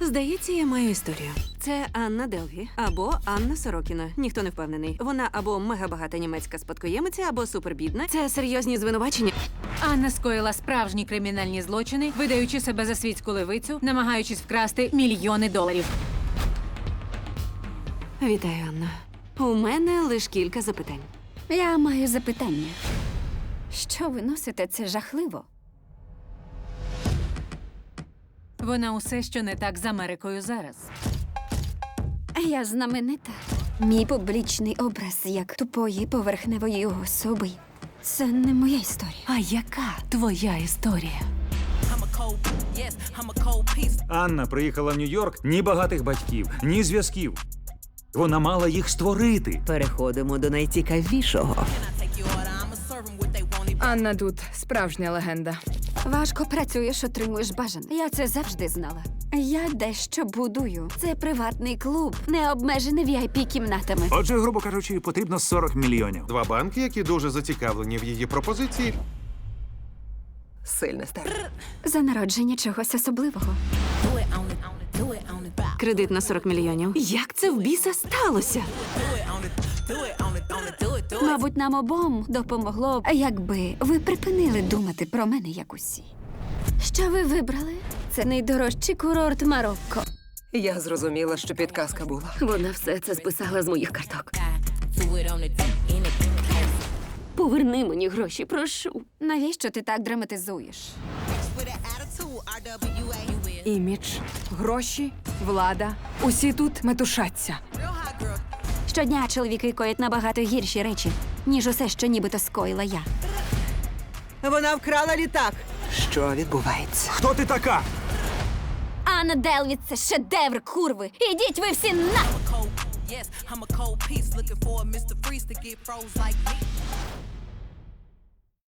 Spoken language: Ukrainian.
Здається, я маю історію. Це Анна Делві або Анна Сорокіна. Ніхто не впевнений. Вона або мегабагата німецька спадкоємиця, або супербідна. Це серйозні звинувачення. Анна скоїла справжні кримінальні злочини, видаючи себе за світську левицю, намагаючись вкрасти мільйони доларів. Вітаю, Анна. У мене лише кілька запитань. Я маю запитання. Що ви носите? Це жахливо. Вона усе, що не так з Америкою зараз. Я знаменита. Мій публічний образ як тупої поверхневої особи. Це не моя історія. А яка твоя історія? Анна приїхала в Нью-Йорк ні багатих батьків, ні зв'язків. Вона мала їх створити. Переходимо до найцікавішого. Анна тут справжня легенда. Важко працюєш, отримуєш бажане. Я це завжди знала. Я дещо будую. Це приватний клуб, не обмежений vip кімнатами. Отже, грубо кажучи, потрібно 40 мільйонів. Два банки, які дуже зацікавлені в її пропозиції, Сильне старт. За народження чогось особливого. Кредит на 40 мільйонів. Як це в біса сталося? Мабуть, нам обом допомогло, б, якби ви припинили думати про мене як усі. Що ви вибрали? Це найдорожчий курорт Марокко. Я зрозуміла, що підказка була. Вона все це списала з моїх карток. Поверни мені гроші, прошу. Навіщо ти так драматизуєш? Імідж, гроші, влада. Усі тут метушаться. Щодня чоловіки коять набагато гірші речі, ніж усе, що нібито скоїла я. Вона вкрала літак. Що відбувається? Хто ти така? Анна Делвіт це шедевр, курви! Ідіть ви всі на!